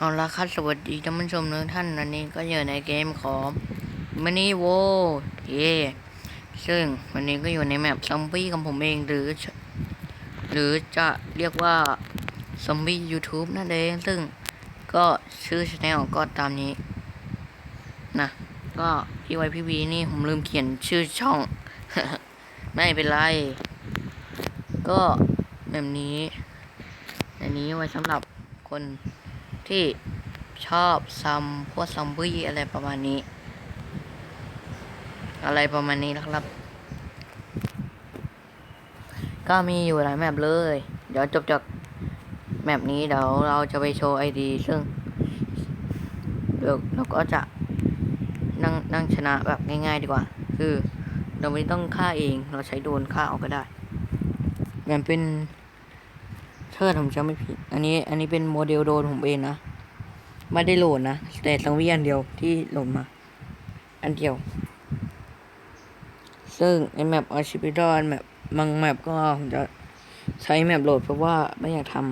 เอาละครับสวัสดีท่านผู้ชมทุกท่านวันนี้ก็อยู่ในเกมของมินิโวเย่ซึ่งวันนี้ก็อยู่ในแมปซอมบี้ของผมเองหรือ หรือจะเรียกว่าซอมบี้ YouTube นั่นเองซึ่งก็ชื่อช anel ก็ตามนี้นะก็พี่ไวพี่วีนี่ผมลืมเขียนชื่อช่อง ไม่เป็นไร ก็แบบนี้ อันนี้ไว้สำหรับคน ที่ชอบซัมพวกซัมบี้อะไรประมาณนี้ อะไรประมาณนี้นะครับ ก็มีอยู่หลายแมปเลย เดี๋ยวจบจากแมปนี้เดี๋ยวเราจะไปโชว์ไอดีซึ่งเดี๋ยวเราก็จะนั่งนั่งชนะแบบง่าย ๆ ดีกว่า คือเราไม่ต้องฆ่าเองเราใช้โดนฆ่าเอาก็ได้มันเป็น เชิดผมจะไม่ผิด อันนี้อันนี้เป็นโมเดลโดนผมเองนะ ไม่ได้โหลดนะ แต่สังเวียนเดียวที่โหลดมา อันเดียว ซึ่งไอแมปอาชิพิดอนแมปบางแมปก็ผมจะใช้แมปโหลดเพราะว่าไม่อยากทำ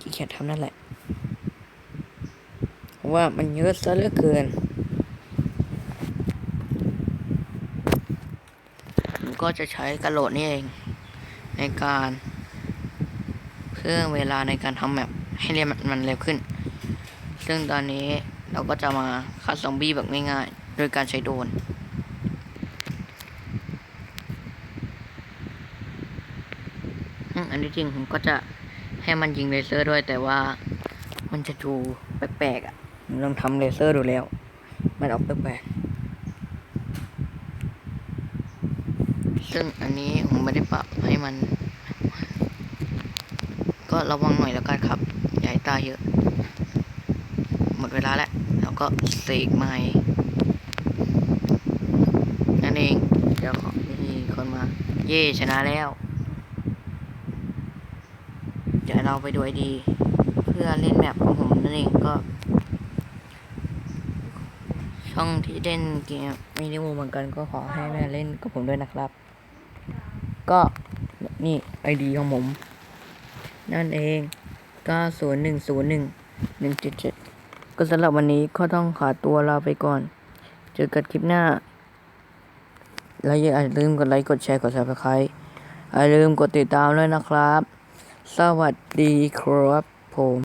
ขี้เกียจทำนั่นแหละ เพราะว่ามันเยอะซะเหลือเกิน ผม ก็จะใช้กระโหลดนี่เอง ในการเพิ่มเวลาในการทำแมปให้เรียนมันเร็วขึ้น ซึ่งตอนนี้เราก็จะมาฆ่าซอมบี้แบบง่ายๆ โดยการใช้โดนอันที่จริงผมก็จะให้มันยิงเลเซอร์ด้วยแต่ว่ามันจะดูแปลกๆอะผมลองทำเลเซอร์ดูแล้ว มันออกแปลกๆ ซึ่งอันนี้ผมไม่ได้ปรับให้มัน ก็ระวังหน่อยแล้วกันครับยาให้ตาเยอะ หมดเวลาแล้วแล้วก็เสกใหม่นั่นเอง เดี๋ยวขอมีคนมา เย่ชนะแล้ว เดี๋ยวเราไปดูไอดี เพื่อเล่นแมปของผมนั่นเองก็ช่องที่เล่นเกมไม่ได้มูเหมือนกันก็ขอให้แม่เล่นกับผมด้วยนะครับ ก็นี่ไอดีของผม นั่นเอง90101 177 ก็สำหรับวันนี้ก็ต้องขอตัวลาไปก่อน เจอกันคลิปหน้า แล้วอย่าลืมกดไลค์ กดแชร์ กด subscribe อย่าลืมกดติดตามด้วยนะครับ สวัสดีครับผม